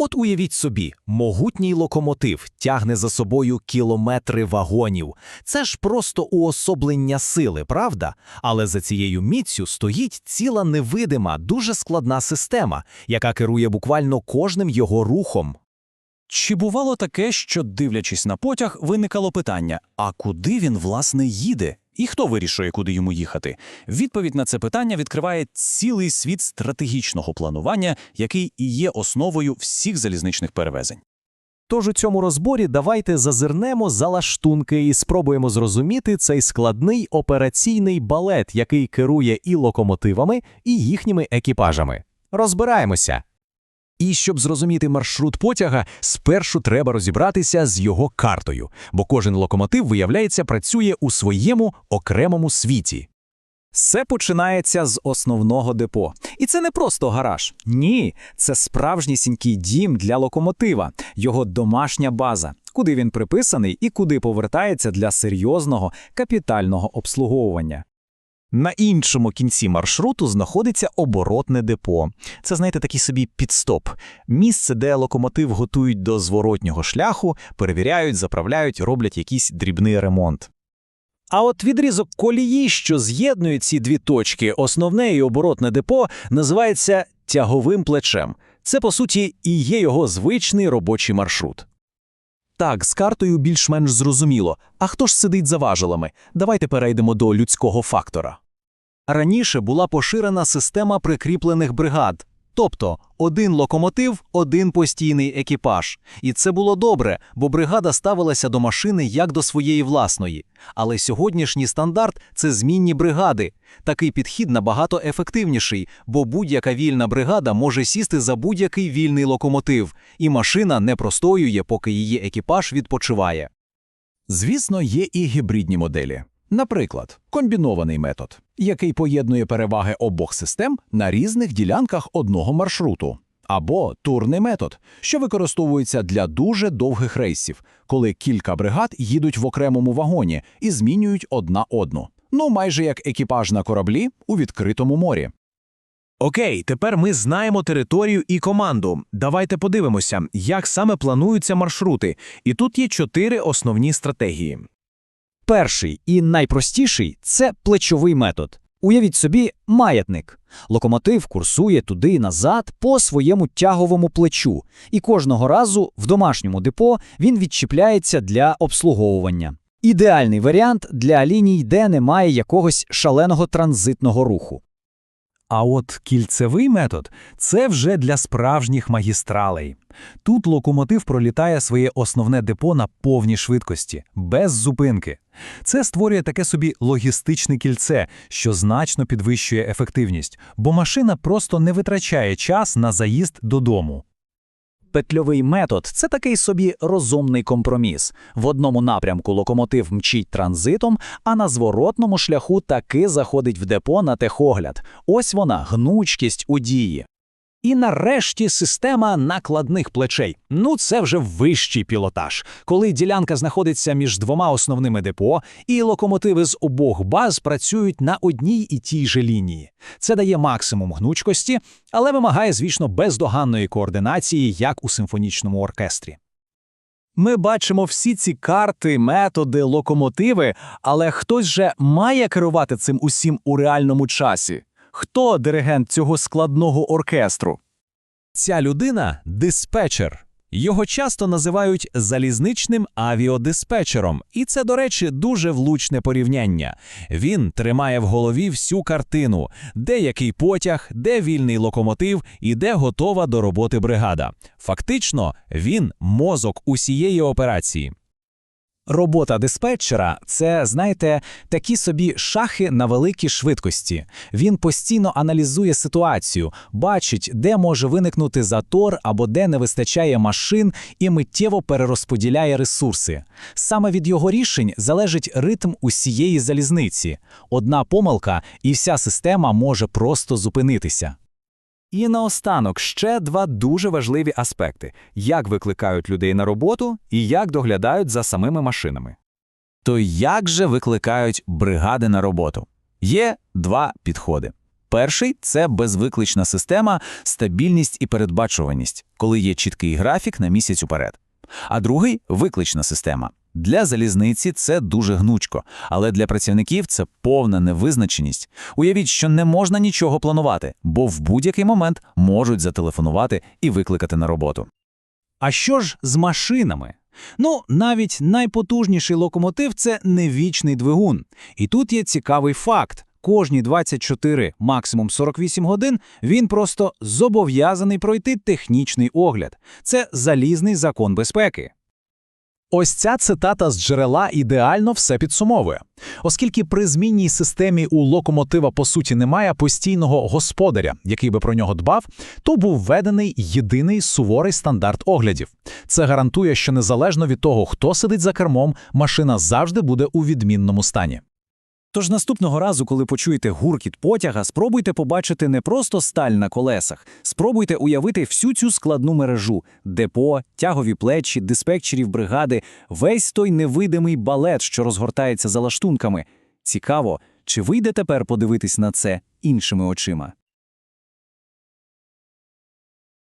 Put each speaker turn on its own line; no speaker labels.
От уявіть собі, могутній локомотив тягне за собою кілометри вагонів. Це ж просто уособлення сили, правда? Але за цією міцю стоїть ціла невидима, дуже складна система, яка керує буквально кожним його рухом.
Чи бувало таке, що, дивлячись на потяг, виникало питання: а куди він, власне, їде? І хто вирішує, куди йому їхати? Відповідь на це питання відкриває цілий світ стратегічного планування, який і є основою всіх залізничних перевезень.
Тож у цьому розборі давайте зазирнемо за лаштунки і спробуємо зрозуміти цей складний операційний балет, який керує і локомотивами, і їхніми екіпажами. Розбираємося. І щоб зрозуміти маршрут потяга, спершу треба розібратися з його картою, бо кожен локомотив, виявляється, працює у своєму окремому світі.
Все починається з основного депо. І це не просто гараж. Ні, це справжнісінький дім для локомотива, його домашня база, куди він приписаний і куди повертається для серйозного капітального обслуговування.
На іншому кінці маршруту знаходиться оборотне депо. Це, знаєте, такий собі підстоп. Місце, де локомотив готують до зворотнього шляху, перевіряють, заправляють, роблять якийсь дрібний ремонт. А от відрізок колії, що з'єднує ці дві точки, основне і оборотне депо, називається тяговим плечем. Це, по суті, і є його звичний робочий маршрут. Так, з картою більш-менш зрозуміло. А хто ж сидить за важелами? Давайте перейдемо до людського фактора. Раніше була поширена система прикріплених бригад, тобто один локомотив, один постійний екіпаж. І це було добре, бо бригада ставилася до машини як до своєї власної. Але сьогоднішній стандарт це змінні бригади. Такий підхід набагато ефективніший, бо будь-яка вільна бригада може сісти за будь-який вільний локомотив, і машина не простоює, поки її екіпаж відпочиває. Звісно, є і гібридні моделі. Наприклад, комбінований метод, який поєднує переваги обох систем на різних ділянках одного маршруту. Або турний метод, що використовується для дуже довгих рейсів, коли кілька бригад їдуть в окремому вагоні і змінюють одна одну. Ну, майже як екіпаж на кораблі у відкритому морі. Окей, тепер ми знаємо територію і команду. Давайте подивимося, як саме плануються маршрути. І тут є чотири основні стратегії.
Перший і найпростіший це плечовий метод. Уявіть собі, маятник. Локомотив курсує туди назад по своєму тяговому плечу, і кожного разу в домашньому депо він відчіпляється для обслуговування. Ідеальний варіант для ліній, де немає якогось шаленого транзитного руху.
А от кільцевий метод це вже для справжніх магістралей. Тут локомотив пролітає своє основне депо на повній швидкості, без зупинки. Це створює таке собі логістичне кільце, що значно підвищує ефективність, бо машина просто не витрачає час на заїзд додому.
Петльовий метод це такий собі розумний компроміс. В одному напрямку локомотив мчить транзитом, а на зворотному шляху таки заходить в депо на техогляд. Ось вона гнучкість у дії. І нарешті система накладних плечей. Ну, це вже вищий пілотаж, коли ділянка знаходиться між двома основними депо, і локомотиви з обох баз працюють на одній і тій же лінії. Це дає максимум гнучкості, але вимагає, звісно, бездоганної координації, як у симфонічному оркестрі. Ми бачимо всі ці карти, методи, локомотиви, але хтось же має керувати цим усім у реальному часі. Хто диригент цього складного оркестру? Ця людина диспетчер. Його часто називають залізничним авіодиспетчером, і це, до речі, дуже влучне порівняння. Він тримає в голові всю картину, де який потяг, де вільний локомотив і де готова до роботи бригада. Фактично, він мозок усієї операції. Робота диспетчера це, знаєте, такі собі шахи на великій швидкості. Він постійно аналізує ситуацію, бачить, де може виникнути затор або де не вистачає машин, і миттєво перерозподіляє ресурси. Саме від його рішень залежить ритм усієї залізниці. Одна помилка, і вся система може просто зупинитися. І наостанок ще два дуже важливі аспекти: як викликають людей на роботу і як доглядають за самими машинами. То як же викликають бригади на роботу? Є два підходи.
Перший це безвиклична система, стабільність і передбачуваність, коли є чіткий графік на місяць уперед. А другий виклична система. Для залізниці це дуже гнучко, але для працівників це повна невизначеність. Уявіть, що не можна нічого планувати, бо в будь-який момент можуть зателефонувати і викликати на роботу.
А що ж з машинами? Ну, навіть найпотужніший локомотив – це не вічний двигун. І тут є цікавий факт. Кожні 24, максимум 48 годин, він просто зобов'язаний пройти технічний огляд. Це залізний закон безпеки.
Ось ця цитата з джерела ідеально все підсумовує. Оскільки при змінній системі у локомотива по суті немає постійного господаря, який би про нього дбав, то був введений єдиний суворий стандарт оглядів. Це гарантує, що незалежно від того, хто сидить за кермом, машина завжди буде у відмінному стані.
Тож наступного разу, коли почуєте гуркіт потяга, спробуйте побачити не просто сталь на колесах, спробуйте уявити всю цю складну мережу – депо, тягові плечі, диспетчерів бригади, весь той невидимий балет, що розгортається за лаштунками. Цікаво, чи вийде тепер подивитись на це іншими очима?